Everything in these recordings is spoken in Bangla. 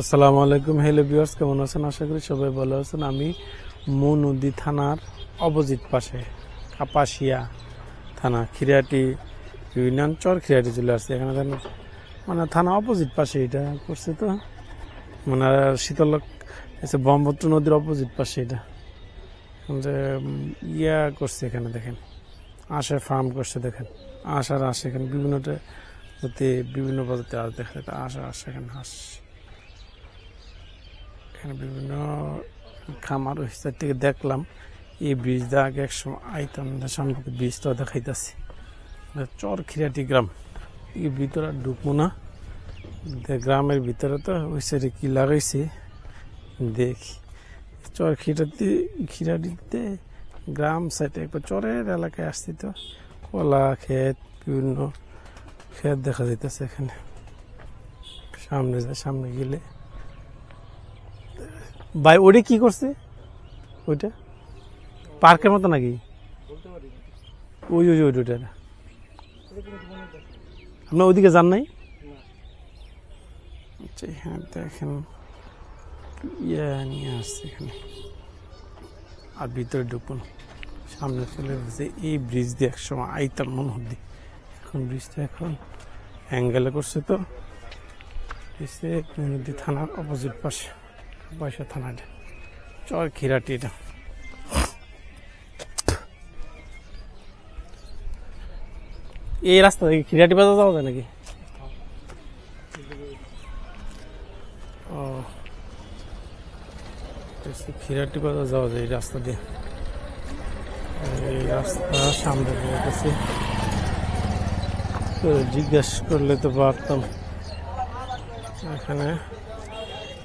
আসসালামু আলাইকুম, হ্যালো ভিউয়ার্স, কেমন আছেন? আশা করি সবাই ভালো আছেন। আমি মু নদী থানার অপোজিট পাশে কাপাসিয়া থানা খিরাটি ইউনিয়ন চর খিরাটি চলে আসছে। এখানে মানে থানা অপোজিট পাশে এটা করছে তো। মানে শীতল এসে ব্রহ্মপুত্র নদীর অপোজিট পাশে এটা। যে ইয়া করছে এখানে দেখেন আশার ফার্ম করছে দেখেন। আশার আশে এখানে বিভিন্নটা বিভিন্ন পদ্ধতি আস দেখা যায়। আশা আসে এখানে হাঁস এখানে বিভিন্ন খামার হিসাব থেকে দেখলাম, এই ব্রিজটা আগে এক সময় আইতাম সামনে ব্রিজটাও দেখাইতেছি। চর খিরাটি গ্রাম। এই ভিতরে ঢুকবো না। গ্রামের ভিতরে তো ওই সাইডে কি লাগাইছে, দেখি। চর খিরাটি খিরাটিতে গ্রাম সাইডে একবার চরের এলাকায় আসছি তো। কলা ক্ষেত, বিভিন্ন ক্ষেত দেখা যাইতেছে এখানে। সামনে যায় সামনে গেলে ভাই ওটা কি করছে? ওইটা? পার্কের মতো নাকি? ওই ওই ওই ওইটা আপনার ওইদিকে যান নাই? আচ্ছা হ্যাঁ দেখেন। ইয়ে নিয়ে আসছে এখানে। আর ভিতরে ঢুকুন। সামনে চলে গেছে এই ব্রিজ দিয়ে একসময় আইতাম মনে হদ্দি এখন ব্রিজটা এখন অ্যাঙ্গেলে করছে তো। এসে নদী থানার অপোজিট পাশে। পয়সা থানাটা চর খিরাটি এটা। এই রাস্তা থেকে খিরাটি বাজার যাওয়া যায় নাকি? ও। খিরাটি বাজার যাওয়া যায় এই রাস্তা দিয়ে। এই রাস্তা সামনে গেছে তো জিজ্ঞেস করলে তো পারতাম। এখানে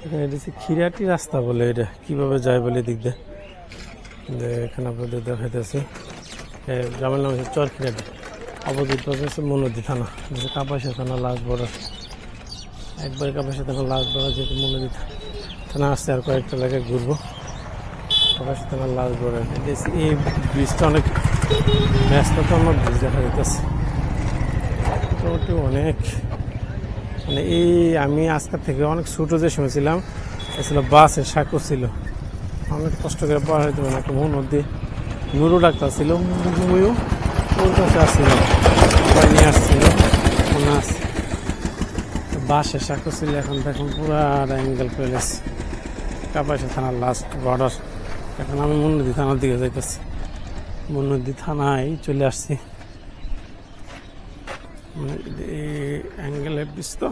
এখানে এটা খিরাটি রাস্তা বলে এটা। কীভাবে যায় বলে দিক দিয়ে? যে এখানে আপনাদের দেখাইতেছে। গ্রামের নাম হচ্ছে চর খিরাটি। অপোজিট পাশে হচ্ছে মনোদি থানা। হচ্ছে কাপাসা থানা লাস্ট বর্ডার একবার কাপাসা থানা লাস্ট বর্ডার যেহেতু মনোদি থানা আসছে আর কয়েকটা এলাকায় ঘুরবো। কাপাসা থানা লাস্ট বর্ডার এই ব্রিজটা অনেক ব্যস্ততম ব্রিজ দেখা যাইতেছে। মোটামুটি অনেক মানে এই আমি আজকের থেকে অনেক ছোটো যে শুনেছিলাম এ ছিল বাসের সাঁকো ছিল অনেক কষ্ট করে পার হইতে পারে একটা মন মধ্যে নুরু ডাক্তার ছিল মুখুমুয়ু ওর আসছিল নিয়ে আসছিল বাসের সাঁকো ছিল এখন দেখুন পুরা অ্যাঙ্গেল প্যালেস কাপাসা থানার লাস্ট বর্ডার এখন আমি মন্নদী থানার দিকে যাইতেছি। মন্নদী থানায় চলে আসছি। মানে অ্যাঙ্গেলের ব্রিজ তো?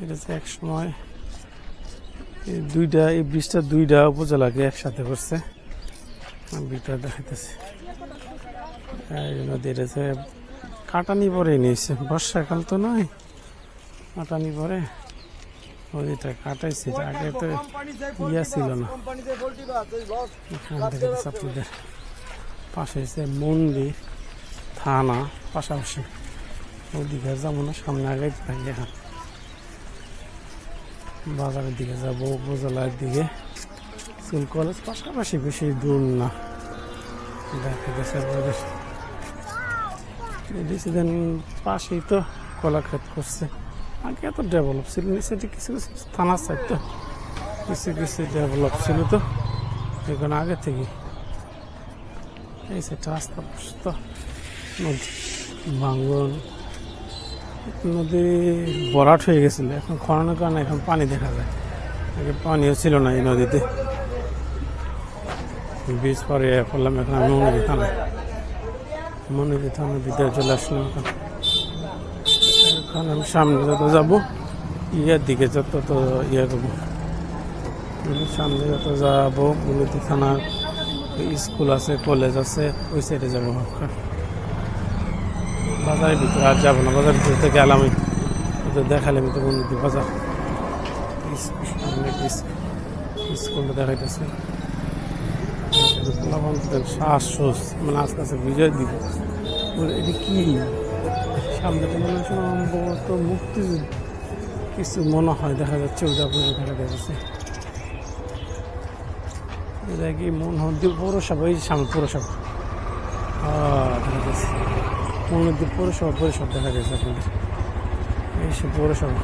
এটা হচ্ছে এক সময় এই দুইটা, এই ব্রিজটা দুইটা উপজেলাকে একসাথে করছে। ব্রিজটা দেখাইতেছে। এই নদী, এটা হচ্ছে কাটানি পরে নিয়েছে। বর্ষাকাল তো নয়, কাটানি পরে। নদীটা কাটাইছে আগে তো ইয়া ছিল না। এখান থেকে পাশে হচ্ছে মন্দির, থানা, পাশাপাশি। ওদিকে যাব না, সামনে আগে এখন। বাজারের দিকে যাব, উপজেলার দিকে। স্কুল, কলেজ পাশাপাশি বেশি দূর না। দেখা গেছে ডিসিশন পাশেই তো কলাক্ষেত করছে। আগে এত ডেভেলপ ছিল সেটি কিছু কিছু থানার সাইড তো, কিছু কিছু ডেভেলপ ছিল তো, এখন আগে থেকে এই সেটা রাস্তা তো নদী নদী বরাট হয়ে গেছিল। এখন খননের কারণে এখন পানি দেখা যায়। আগে পানিও ছিল না এই নদীতে। বীজ পরে করলাম এখন আমি মনোদি থানা। মনোদি থানার ভিতরে চলে আসলাম এখন। এখন আমি সামনে যত যাব, ইয়ের দিকে যত তো ইয়ে করব। সামনে যত যাব মনোদি থানার স্কুল আছে, কলেজ আছে, ওই সাইডে যাব। বাজারের ভিতরে, আর যাব না। বাজারের ভিতরে তো গেলাম ওদের দেখালে আমি তো মন্দির বাজার। স্কুলটা দেখাইতেছে। শ্বাস মানে আস্তে আস্তে বিজয় দিব। এটা কি? সামনে তো মনে হচ্ছে সম্ভবত মুক্তি কিছু মনে হয়, দেখা যাচ্ছে ওটা দেখা যাচ্ছে। কি মন হদ্দি পৌরসভা এই সামনে পৌরসভা দেখা যাচ্ছে মন্দির পৌরসভা পরিষদ দেখা যাচ্ছে আপনাদের। এই সে পৌরসভা।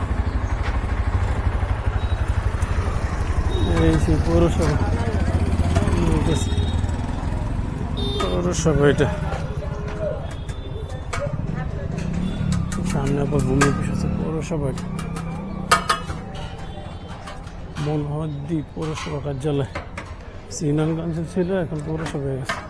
সেই পৌরসভা। পৌরসভা এটা। সামনে আবার ভূমি আছে, পৌরসভা এটা। মনোহরদ্বীপ পৌরসভা কার্যালয়। সিনানগঞ্জে ছিল এখন পৌরসভা হয়ে গেছে